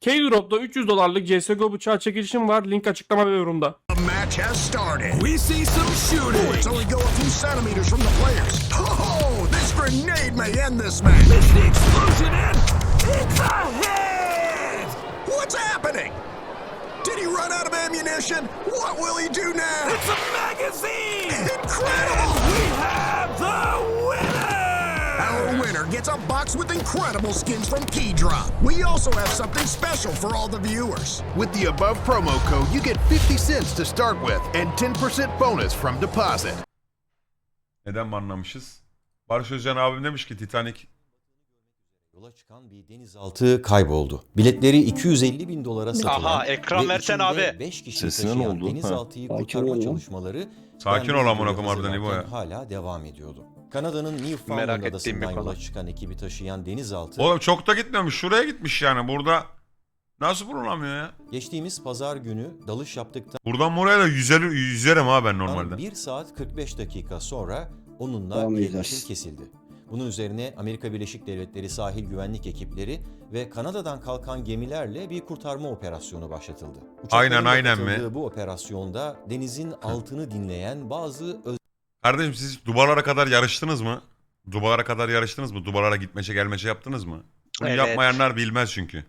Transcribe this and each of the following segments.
K-Drop'ta 300 dolarlık CSGO bıçağı çekilişim var. Link açıklama ve yorumda. The match has started. We see some shooting. Bullets only go a few centimeters from the players. Oh, this grenade may end this match. It's the explosion and it's a hit! What's happening? Did he run out of ammunition? What will he do now? It's a magazine! Incredible! We have winner gets a box with incredible skins from Keydrop. We also have something special for all the viewers. With the above promo code, you get 50 cents to start with and 10% bonus from deposit. Neden banlamışız? Barış Özcan abim demiş ki Titanic Yola çıkan bir denizaltı kayboldu. Biletleri 250 bin dolara satılan Aha, ekran ve versene içinde abi. 5 kişi taşıyan oldu? denizaltıyı Ha. kurtarma Sakin ol çalışmaları Sakin ol amına koyayım harbiden İbo ya. Hala devam ediyordu. Kanada'nın Newfoundland Merak adasından yola çıkan ekibi taşıyan denizaltı Oğlum çok da gitmemiş. Şuraya gitmiş yani. Burada nasıl bulunamıyor ya? geçtiğimiz pazar günü dalış yaptıktan Buradan buraya da yüzer, yüzerim ha ben normalde. 1 saat 45 dakika sonra onunla iletişim kesildi. Bunun üzerine Amerika Birleşik Devletleri sahil güvenlik ekipleri ve Kanada'dan kalkan gemilerle bir kurtarma operasyonu başlatıldı. Uçakların Aynen, aynen mi? Bu operasyonda denizin altını dinleyen bazı Kardeşim siz Dubalara kadar yarıştınız mı? Dubalara kadar yarıştınız mı? Dubalara gitmece gelmece yaptınız mı? Bunu Evet. yapmayanlar bilmez çünkü.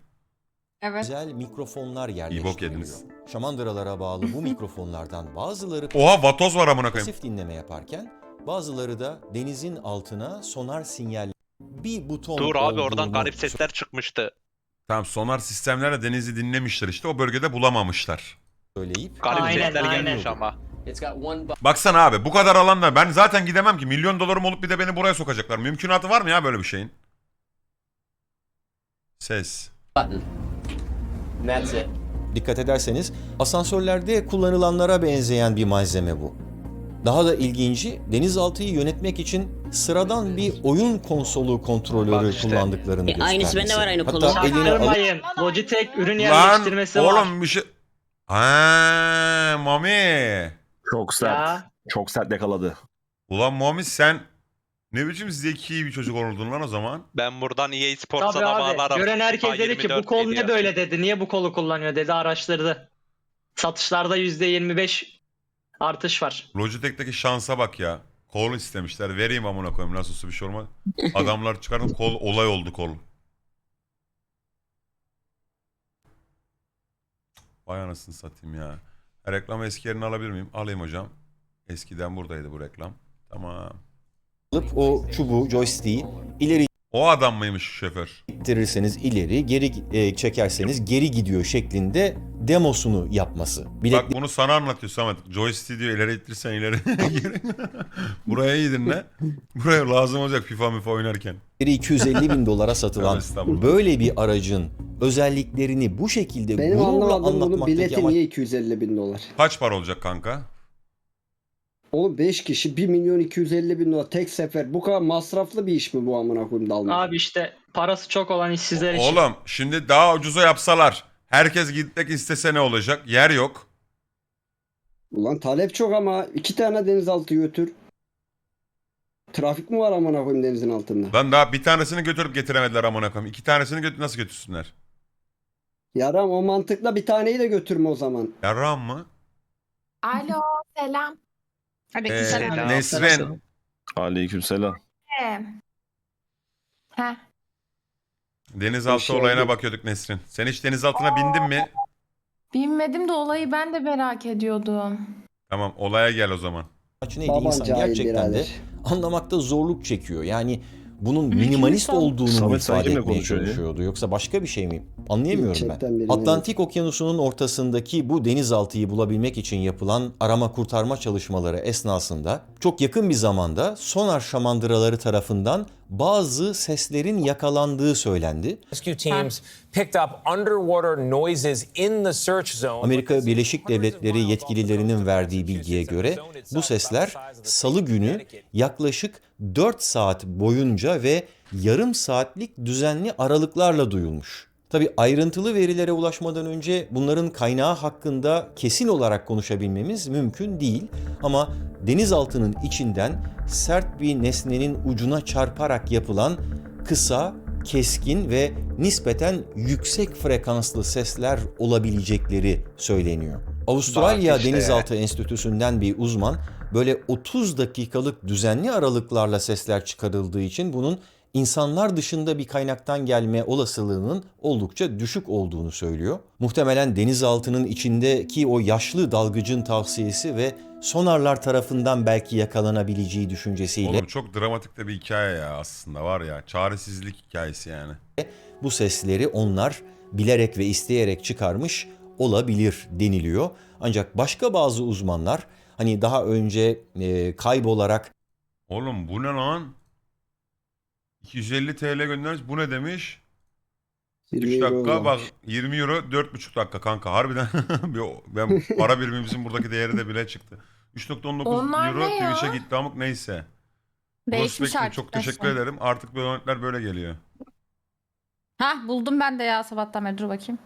Evet. özel mikrofonlar yerleştiriliyor. yediniz. Şamandıralara bağlı bu mikrofonlardan bazıları Oha vatoz var amına koyayım. pasif dinleme yaparken bazıları da denizin altına sonar sinyal bir buton Dur abi oradan olduğunu garip sesler çıkmıştı. Tamam sonar sistemlerle denizi dinlemişler işte. O bölgede bulamamışlar. söyleyip Garip Aynen, sesler aynen. gelmiş ama. Baksana abi bu kadar alanda ben zaten gidemem ki. Milyon dolarım olup bir de beni buraya sokacaklar. Mümkünatı var mı ya böyle bir şeyin? Ses. Dikkat ederseniz asansörlerde kullanılanlara benzeyen bir malzeme bu. Daha da ilginci denizaltıyı yönetmek için sıradan bir oyun konsolu kontrolörü Bak işte. kullandıklarını E, aynısı göstermesi. bende var aynı Hatta kolu. eline alıp Çaktırmayın. Logitech ürün Lan yerleştirmesi var. oğlum bir şey... Haa, Mami. Çok sert. Ya. Çok sert yakaladı. Ulan Mami sen ne biçim zeki bir çocuk oldun lan o zaman? Ben buradan EA Sports'a Tabii da abi. bağlarım. Gören herkes dedi ki bu 24 kol ne böyle dedi. Niye bu kolu kullanıyor dedi araştırdı. Satışlarda %25 artış var. Logitech'teki şansa bak ya. Kol istemişler. Vereyim amına koyayım. Nasılsa bir şey olmaz. Adamlar çıkardım kol olay oldu kol. Vay anasını satayım ya. Reklam eski yerini alabilir miyim? Alayım hocam. Eskiden buradaydı bu reklam. Tamam. alıp o çubuğu, joystick'i ileri O adam mıymış şoför? ittirirseniz ileri, geri e, çekerseniz geri gidiyor şeklinde demosunu yapması. Bak bunu sana anlatıyor Samet. Joystick diyor ileri ittirsen ileri. Buraya iyi dinle. Buraya lazım olacak FIFA mifa oynarken. 250 bin dolara satılan Evet, böyle bir aracın özelliklerini bu şekilde Benim gururla anlamadığım bunun anlatmaktaki bileti amaç niye 250 bin dolar? Kaç para olacak kanka? Oğlum 5 kişi 1 milyon 250 bin dolar tek sefer. Bu kadar masraflı bir iş mi bu amına koyayım dalma? Abi işte parası çok olan işsizler için. Oğlum şimdi daha ucuza yapsalar herkes gitmek istese ne olacak? Yer yok. Ulan talep çok ama iki tane denizaltı götür. Trafik mi var amına koyayım denizin altında? Lan daha bir tanesini götürüp getiremediler amına koyayım. İki tanesini götür nasıl götürsünler? Yaram o mantıkla bir taneyi de götürme o zaman. Yarram mı? Alo selam. Hadi Ee, Selam. Nesrin. Aleykümselam. Heh. Denizaltı Hoş olayına geldin. bakıyorduk Nesrin. Sen hiç denizaltına bindin mi? Bilmedim de olayı ben de merak ediyordum. Tamam olaya gel o zaman. Neydi Baban insan cahil gerçekten de birader. anlamakta zorluk çekiyor. Yani bunun minimalist insan. olduğunu mu Samet ifade kimle etmeye ya? çalışıyordu yoksa başka bir şey mi? Anlayamıyorum Gerçekten ben. birini Atlantik Okyanusu'nun ortasındaki bu denizaltıyı bulabilmek için yapılan arama kurtarma çalışmaları esnasında çok yakın bir zamanda sonar şamandıraları tarafından bazı seslerin yakalandığı söylendi. Rescue teams picked up underwater noises in the search zone. Amerika Birleşik Devletleri yetkililerinin verdiği bilgiye göre bu sesler salı günü yaklaşık 4 saat boyunca ve yarım saatlik düzenli aralıklarla duyulmuş. Tabi ayrıntılı verilere ulaşmadan önce bunların kaynağı hakkında kesin olarak konuşabilmemiz mümkün değil. Ama denizaltının içinden sert bir nesnenin ucuna çarparak yapılan kısa keskin ve nispeten yüksek frekanslı sesler olabilecekleri söyleniyor. Avustralya işte. Denizaltı Enstitüsü'nden bir uzman böyle 30 dakikalık düzenli aralıklarla sesler çıkarıldığı için bunun insanlar dışında bir kaynaktan gelme olasılığının oldukça düşük olduğunu söylüyor. Muhtemelen denizaltının içindeki o yaşlı dalgıcın tavsiyesi ve sonarlar tarafından belki yakalanabileceği düşüncesiyle Oğlum çok dramatik de bir hikaye ya aslında var ya. Çaresizlik hikayesi yani. bu sesleri onlar bilerek ve isteyerek çıkarmış olabilir deniliyor. Ancak başka bazı uzmanlar hani daha önce e, kaybolarak Oğlum bu ne lan? 250 TL göndermiş. Bu ne demiş? 3 20 euro dakika oldu. bak 20 euro 4,5 dakika kanka harbiden Bir- ben para birimimizin buradaki değeri de bile çıktı. 3.19 Onlar euro ne ya? Twitch'e gitti amık neyse. Değişmiş Prospekt'im artık. çok teşekkür neyse. ederim. Artık bu donetler böyle geliyor. Hah buldum ben de ya sabahtan beri dur bakayım.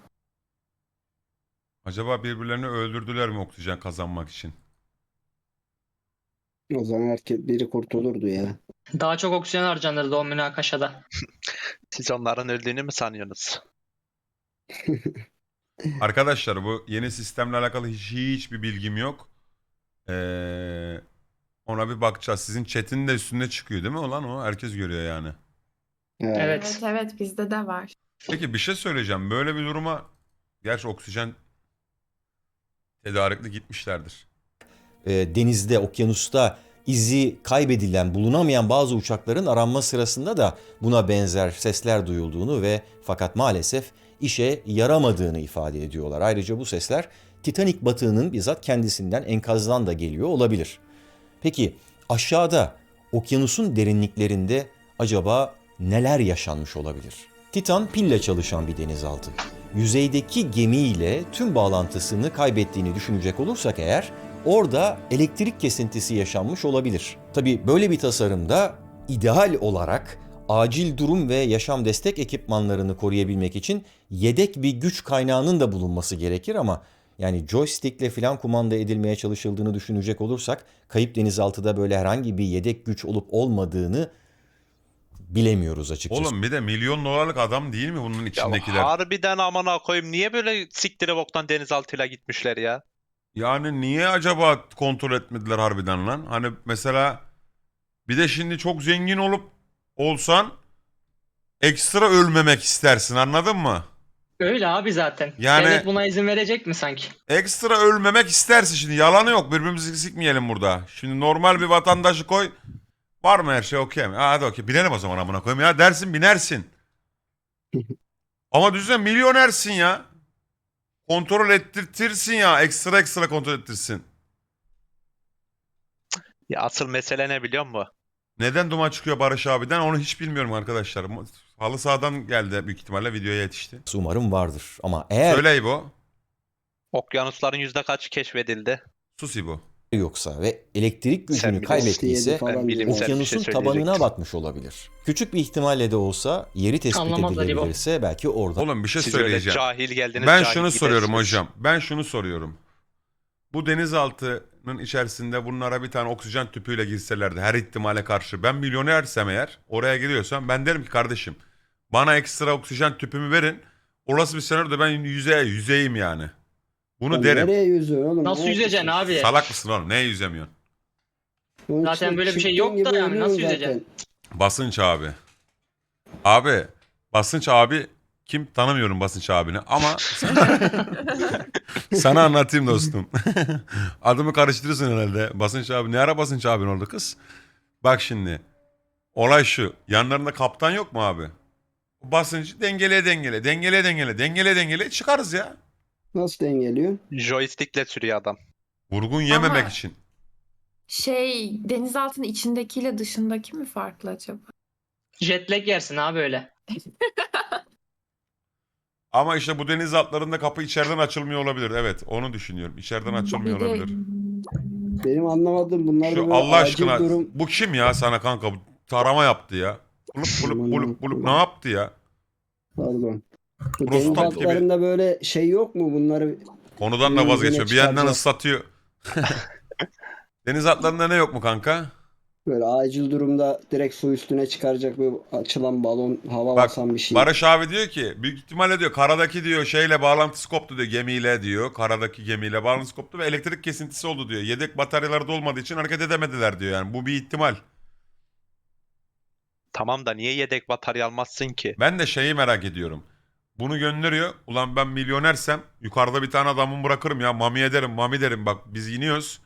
Acaba birbirlerini öldürdüler mi oksijen kazanmak için? O zaman herkes biri kurtulurdu ya. Daha çok oksijen harcanırdı o münakaşada. Siz onların öldüğünü mü sanıyorsunuz? Arkadaşlar bu yeni sistemle alakalı hiç hiçbir bilgim yok. Ee, ona bir bakacağız. Sizin chat'in de üstünde çıkıyor değil mi olan o? Herkes görüyor yani. Evet. Evet. evet bizde de var. Peki bir şey söyleyeceğim. Böyle bir duruma gerçi oksijen tedarikli gitmişlerdir. E, denizde, okyanusta izi kaybedilen, bulunamayan bazı uçakların aranma sırasında da buna benzer sesler duyulduğunu ve fakat maalesef işe yaramadığını ifade ediyorlar. Ayrıca bu sesler Titanic batığının bizzat kendisinden enkazdan da geliyor olabilir. Peki aşağıda okyanusun derinliklerinde acaba neler yaşanmış olabilir? Titan pille çalışan bir denizaltı. Yüzeydeki gemiyle tüm bağlantısını kaybettiğini düşünecek olursak eğer orada elektrik kesintisi yaşanmış olabilir. Tabi böyle bir tasarımda ideal olarak acil durum ve yaşam destek ekipmanlarını koruyabilmek için yedek bir güç kaynağının da bulunması gerekir ama yani joystickle falan kumanda edilmeye çalışıldığını düşünecek olursak kayıp denizaltıda böyle herhangi bir yedek güç olup olmadığını bilemiyoruz açıkçası. Oğlum bir de milyon dolarlık adam değil mi bunun Ya içindekiler? harbiden amına koyayım niye böyle siktire boktan denizaltıyla gitmişler ya? Yani niye acaba kontrol etmediler harbiden lan? Hani mesela bir de şimdi çok zengin olup olsan ekstra ölmemek istersin anladın mı? Öyle abi zaten. Yani- Devlet buna izin verecek mi sanki? Ekstra ölmemek istersin şimdi yalanı yok birbirimizi sikmeyelim burada. Şimdi normal bir vatandaşı koy var mı her şey okey mi? Ha, hadi okey binelim o zaman amına koyayım ya dersin binersin. Ama düşünsene milyonersin ya. Kontrol ettirtirsin ya ekstra ekstra kontrol ettirsin. Ya asıl mesele ne biliyor musun? Neden duman çıkıyor Barış abiden onu hiç bilmiyorum arkadaşlar. Halı sahadan geldi büyük ihtimalle videoya yetişti. Umarım vardır ama eğer Söyle İbo. Okyanusların yüzde kaçı keşfedildi? Sus İbo. Yoksa ve elektrik gücünü Sen kaybettiyse şey okyanusun tabanına söyleyecektim. batmış olabilir. Küçük bir ihtimalle de olsa yeri tespit Anlamazlar İbo. edilebilirse belki orada Oğlum bir şey Siz öyle söyleyeceğim. cahil geldiniz Ben cahil şunu soruyorum gidersiniz. hocam. Ben şunu soruyorum. Bu denizaltının içerisinde bunlara bir tane oksijen tüpüyle girselerdi her ihtimale karşı. Ben milyonersem eğer oraya gidiyorsam ben derim ki kardeşim bana ekstra oksijen tüpümü verin. Olası bir senaryoda ben yüzeye yüzeyim yani. Bunu Lan derim. Nereye yüzüyor oğlum? Nasıl yüzeceksin abi? Salak mısın oğlum? Neye yüzemiyorsun? Onun Zaten için böyle bir şey yok da gibi yani, nasıl yüzeceksin? zaten. Basınç abi. Abi basınç abi kim tanımıyorum basınç abini ama sana anlatayım dostum. Adımı karıştırıyorsun herhalde. Basınç abi ne ara basınç abin oldu kız? Bak şimdi olay şu yanlarında kaptan yok mu abi? Basıncı dengele dengele dengele dengele dengele dengele çıkarız ya. Nasıl dengeliyor? Joystickle sürüyor adam. Vurgun yememek Ama- için. Şey denizaltının içindekiyle dışındaki mi farklı acaba? Jetlag yersin abi öyle. Ama işte bu deniz altlarında kapı içeriden açılmıyor olabilir. Evet onu düşünüyorum. İçeriden açılmıyor Bir de- olabilir. Benim anlamadığım bunlar Şu böyle Allah acil aşkına durum. bu kim ya sana kanka? Bu tarama yaptı ya. Bulup bulup bulup bulup ne yaptı ya? Pardon. Bu Prostat deniz gibi. altlarında böyle şey yok mu? Bunları Konudan da vazgeçiyor. Bir yandan ıslatıyor. Deniz atlarında ne yok mu kanka? Böyle acil durumda direkt su üstüne çıkaracak bir açılan balon, hava Bak basan bir şey. Barış abi diyor ki büyük ihtimalle diyor karadaki diyor şeyle bağlantısı koptu diyor gemiyle diyor. Karadaki gemiyle bağlantısı koptu ve elektrik kesintisi oldu diyor. Yedek bataryaları da olmadığı için hareket edemediler diyor yani. Bu bir ihtimal. Tamam da niye yedek batarya almazsın ki? Ben de şeyi merak ediyorum. Bunu gönderiyor. Ulan ben milyonersem yukarıda bir tane adamımı bırakırım ya. Mami ederim, mami derim. Bak biz iniyoruz.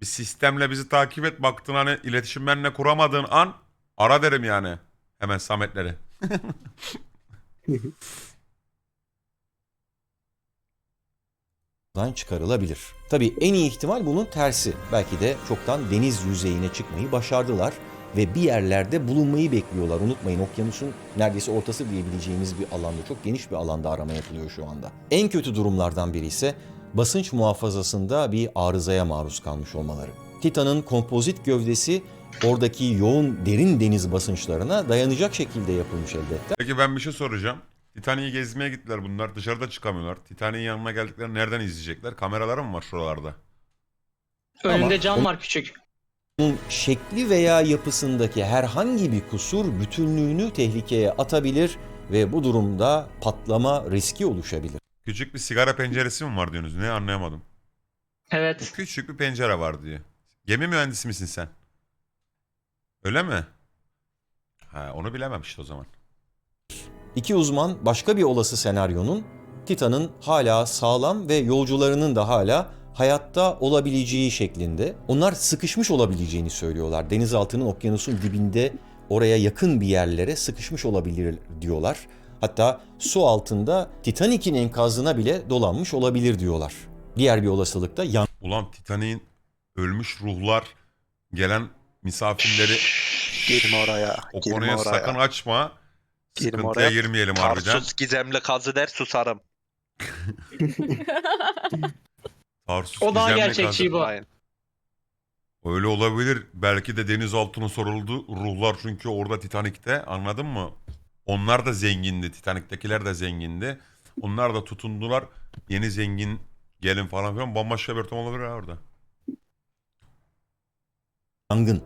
Bir sistemle bizi takip et. Baktın hani iletişim benimle kuramadığın an ara derim yani. Hemen Sametleri. dan çıkarılabilir. Tabii en iyi ihtimal bunun tersi. Belki de çoktan deniz yüzeyine çıkmayı başardılar ve bir yerlerde bulunmayı bekliyorlar. Unutmayın okyanusun neredeyse ortası diyebileceğimiz bir alanda, çok geniş bir alanda arama yapılıyor şu anda. En kötü durumlardan biri ise basınç muhafazasında bir arızaya maruz kalmış olmaları. Titan'ın kompozit gövdesi oradaki yoğun derin deniz basınçlarına dayanacak şekilde yapılmış elbette. Peki ben bir şey soracağım. Titanic'i gezmeye gittiler bunlar. Dışarıda çıkamıyorlar. Titanic'in yanına geldikleri nereden izleyecekler? Kameraları mı var şuralarda? Önünde Ama- cam var küçük. Bunun şekli veya yapısındaki herhangi bir kusur bütünlüğünü tehlikeye atabilir ve bu durumda patlama riski oluşabilir. Küçük bir sigara penceresi mi var diyorsunuz? Ne anlayamadım. Evet. Küçük bir pencere var diyor. Gemi mühendisi misin sen? Öyle mi? Ha, onu bilemem işte o zaman. İki uzman başka bir olası senaryonun Titan'ın hala sağlam ve yolcularının da hala hayatta olabileceği şeklinde. Onlar sıkışmış olabileceğini söylüyorlar. Denizaltının okyanusun dibinde oraya yakın bir yerlere sıkışmış olabilir diyorlar. Hatta su altında Titanic'in enkazına bile dolanmış olabilir diyorlar. Diğer bir olasılıkta yan Ulan Titanic'in ölmüş ruhlar gelen misafirleri Girme oraya. o girme konuya oraya. sakın açma. Girme Sıkıntıya oraya. girmeyelim harbiden. Tarsus gizemli kazı der susarım. Tarsus O daha gerçekçi bu. Aynen. Öyle olabilir. Belki de denizaltına soruldu. Ruhlar çünkü orada Titanik'te anladın mı? Onlar da zengindi. Titanik'tekiler de zengindi. Onlar da tutundular. Yeni zengin gelin falan filan. Bambaşka bir ortam olabilir ha orada. yangın.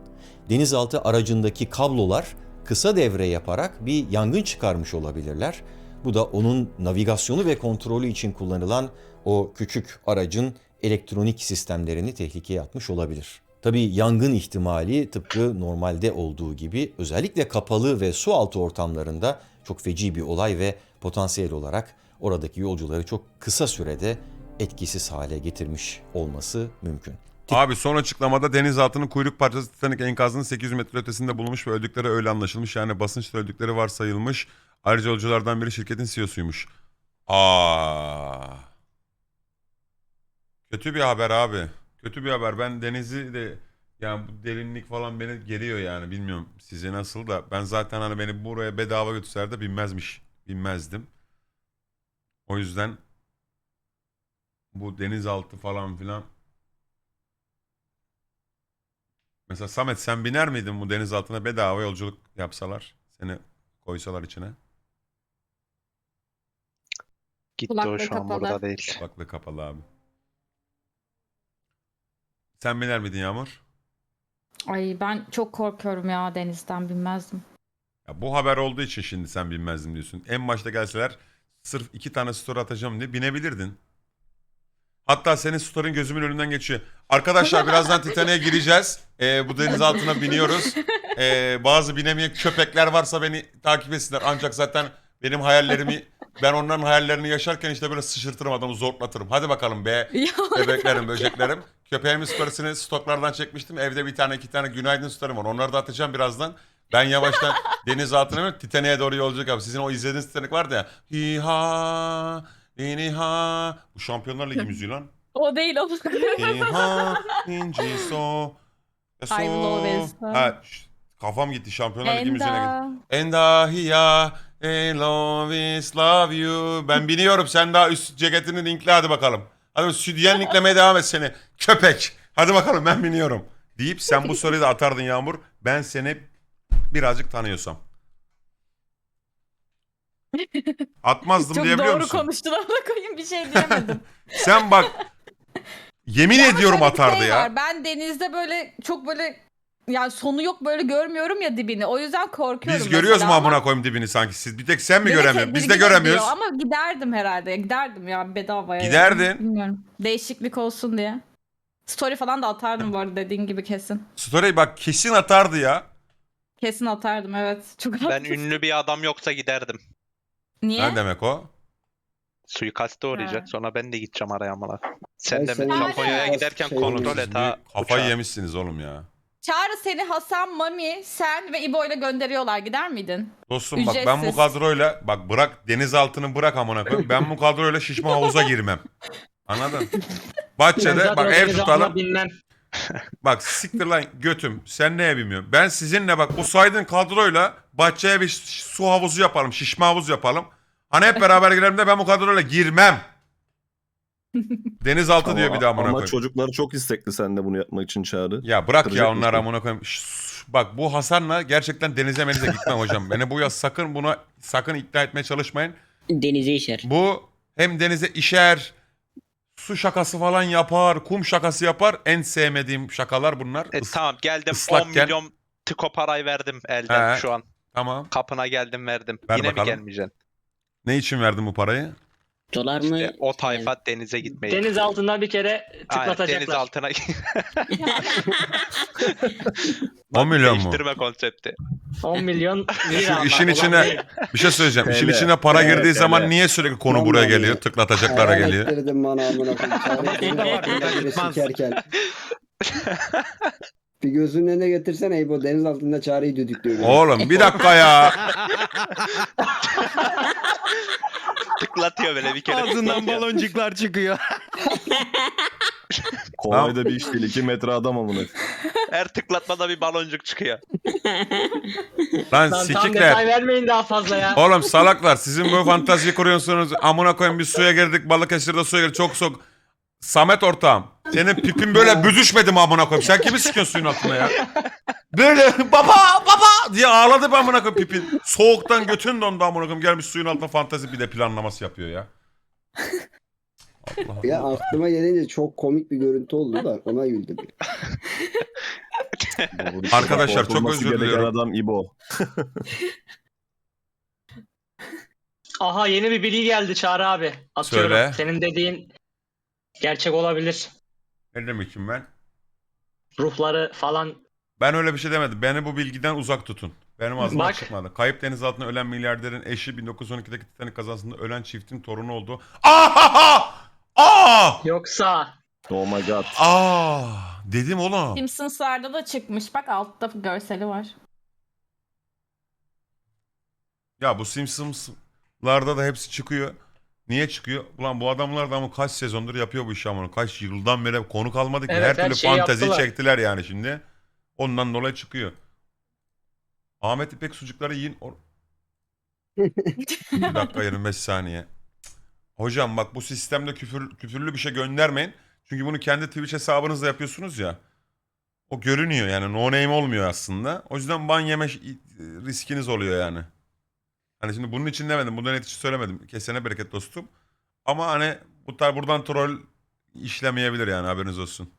Denizaltı aracındaki kablolar kısa devre yaparak bir yangın çıkarmış olabilirler. Bu da onun navigasyonu ve kontrolü için kullanılan o küçük aracın elektronik sistemlerini tehlikeye atmış olabilir. Tabii yangın ihtimali tıpkı normalde olduğu gibi özellikle kapalı ve su altı ortamlarında çok feci bir olay ve potansiyel olarak oradaki yolcuları çok kısa sürede etkisiz hale getirmiş olması mümkün. Abi son açıklamada denizaltının kuyruk parçası Titanic enkazının 800 metre ötesinde bulunmuş ve öldükleri öyle anlaşılmış. Yani basınçla öldükleri varsayılmış. Ayrıca yolculardan biri şirketin CEO'suymuş. Aa. Kötü bir haber abi. Kötü bir haber. Ben denizi de yani bu derinlik falan beni geriyor yani. Bilmiyorum size nasıl da. Ben zaten hani beni buraya bedava götürseler de binmezmiş. Binmezdim. O yüzden bu denizaltı falan filan Mesela Samet sen biner miydin bu denizaltına bedava yolculuk yapsalar? Seni koysalar içine. Gitti o Kulaklığı şu an kapalı. burada değil. Kulaklığı kapalı abi. Sen biner miydin Yağmur? Ay ben çok korkuyorum ya denizden bilmezdim. Ya bu haber olduğu için şimdi sen binmezdin diyorsun. En başta gelseler sırf iki tane story atacağım diye binebilirdin. Hatta senin story'in gözümün önünden geçiyor. Arkadaşlar birazdan Titanic'e gireceğiz. Ee, bu deniz altına biniyoruz. Ee, bazı binemeyen köpekler varsa beni takip etsinler. Ancak zaten benim hayallerimi ben onların hayallerini yaşarken işte böyle sıçırtırım adamı zorlatırım. Hadi bakalım be bebeklerim böceklerim. Köpeğimin storiesini stoklardan çekmiştim. Evde bir tane iki tane günaydın story'm var. Onları da atacağım birazdan. Ben yavaştan deniz altına iniyorum. Titanic'e doğru yolculuk yapıyorum. Sizin o izlediğiniz Titanic vardı ya. Hi ha, ha. Bu Şampiyonlar Ligi müziği lan. O değil o. Hi ha, inci so. I will always- Ha, şş, kafam gitti Şampiyonlar Ligi müziğine gitti. Enda. And hiya, I love is love you. Ben biniyorum. Sen daha üst ceketini linkle hadi bakalım. Hadi linklemeye devam et seni. Köpek. Hadi bakalım ben biniyorum. Deyip sen bu soruyu da atardın Yağmur. Ben seni birazcık tanıyorsam. Atmazdım Çok diyebiliyor doğru musun? konuştun ona koyayım bir şey diyemedim. Sen bak yemin ediyorum Şöyle bir atardı şey ya. var, Ben denizde böyle çok böyle yani sonu yok böyle görmüyorum ya dibini. O yüzden korkuyorum. Biz görüyoruz mu mesela amına koyayım dibini sanki siz? Bir tek sen mi ki göremiyorsun? Biz de göremiyoruz. Ama giderdim herhalde. Giderdim ya bedavaya. Giderdin. yani. Bilmiyorum. Değişiklik olsun diye. Story falan da atardım bu arada dediğin gibi kesin. Story bak kesin atardı ya. Kesin atardım evet. Çok Ben haklısın. ünlü bir adam yoksa giderdim. Niye? Ne demek o? Suikaste uğrayacak. Ha. Sonra ben de gideceğim araya amına. Sen Ay, de sen- Japonya'ya Ay, giderken şey kontrol et ha. Kafayı uçağı. yemişsiniz oğlum ya. Çağrı seni Hasan, Mami, sen ve İbo ile gönderiyorlar. Gider miydin? Dostum bak ben bu Ücretsiz. kadroyla bak bırak denizaltını bırak amına koyayım. Ben bu kadroyla şişme havuza girmem. Anladın? Bahçede bak ev tutalım. Bak siktir lan götüm. Sen neye bilmiyorsun? Ben sizinle bak bu saydığın kadroyla bahçeye bir su havuzu yapalım. Şişme havuz yapalım. Hani hep beraber girelim de ben bu kadroyla girmem. Denizaltı diyor bir de amına Ama koyayım. çocuklar çok istekli sende bunu yapmak için çağrı. Ya bırak ya Kıracak onları mısın? amına koyayım. Şşş, Bak bu Hasan'la gerçekten denize menize gitmem hocam. Beni bu yaz sakın buna sakın ikna etmeye çalışmayın. Denize işer. Bu hem denize işer, su şakası falan yapar, kum şakası yapar. En sevmediğim şakalar bunlar. E, Is- tamam geldim 10 ıslakken- milyon tiko parayı verdim elden He. şu an. Tamam. Kapına geldim verdim. Ver Yine bakalım. mi gelmeyeceksin? Ne için verdin bu parayı? Dolar İşte o tayfa denize gitmeyi. Deniz altından bir kere Aynen, tıklatacaklar. deniz altına 10 milyon mu? değiştirme konsepti. 10 milyon Şu lira. işin içine bir şey söyleyeceğim. İşin içine para Evet, girdiği TL. zaman niye sürekli konu buraya Vallahi geliyor? Tıklatacaklara geliyor. ettirdim bana amına koyayım. Sikerken. Bir gözünün önüne getirsene İbo deniz altında çağrıyı düdüklüyor. Oğlum bir dakika ya. Tıklatıyor böyle bir kere. tıklatıyor. baloncuklar çıkıyor. Kolay da bir iş değil. 2 metre adam amına. Her tıklatmada bir baloncuk çıkıyor. Lan Lan tam sikikler. detay vermeyin daha fazla ya. Oğlum salaklar sizin bu fantaziyi kuruyorsunuz. Amına koyayım bir suya girdik Balıkesir'de suya girdik çok soğuk. Samet ortağım. Senin pipin böyle büzüşmedi mi amına koyayım? Sen kimi sıkıyorsun suyun altına ya? Böyle baba baba diye ağladı be amına koyayım pipin. Soğuktan götün dondu amına koyayım. Gelmiş suyun altına fantezi bir de planlaması yapıyor ya. Allah Allah. Ya aklıma gelince çok komik bir görüntü oldu da ona güldüm. Arkadaşlar, çok Korkulması özür gereken diliyorum. adam İbo. Aha yeni bir bilgi geldi Çağrı abi. Atıyorum. Söyle. Senin dediğin gerçek olabilir. Ne demişim ben? Ruhları falan. Ben öyle bir şey demedim. Beni bu bilgiden uzak tutun. Benim ağzımdan Bak. çıkmadı. Kayıp deniz altında ölen milyarderin eşi 1912'deki Titanic kazasında ölen çiftin torunu oldu. Ahaha! Aa! Yoksa Oh my god. Aa! Dedim oğlum. Simpsons'larda da çıkmış. Bak altta görseli var. Ya bu Simpsons'larda da hepsi çıkıyor. Niye çıkıyor? Ulan bu adamlar da ama kaç sezondur yapıyor bu işi ama kaç yıldan beri konu kalmadı ki. Evet, her her türlü şeyi fantezi yaptılar. çektiler yani şimdi. Ondan dolayı çıkıyor. Ahmet İpek sucukları yiyin. Or- bir dakika 25 saniye. Hocam bak bu sistemde küfür, küfürlü bir şey göndermeyin. Çünkü bunu kendi Twitch hesabınızda yapıyorsunuz ya. O görünüyor yani no name olmuyor aslında. O yüzden ban yeme riskiniz oluyor yani. Hani şimdi bunun için demedim. Bundan için söylemedim. Kesene bereket dostum. Ama hani bu tar buradan troll işlemeyebilir yani haberiniz olsun.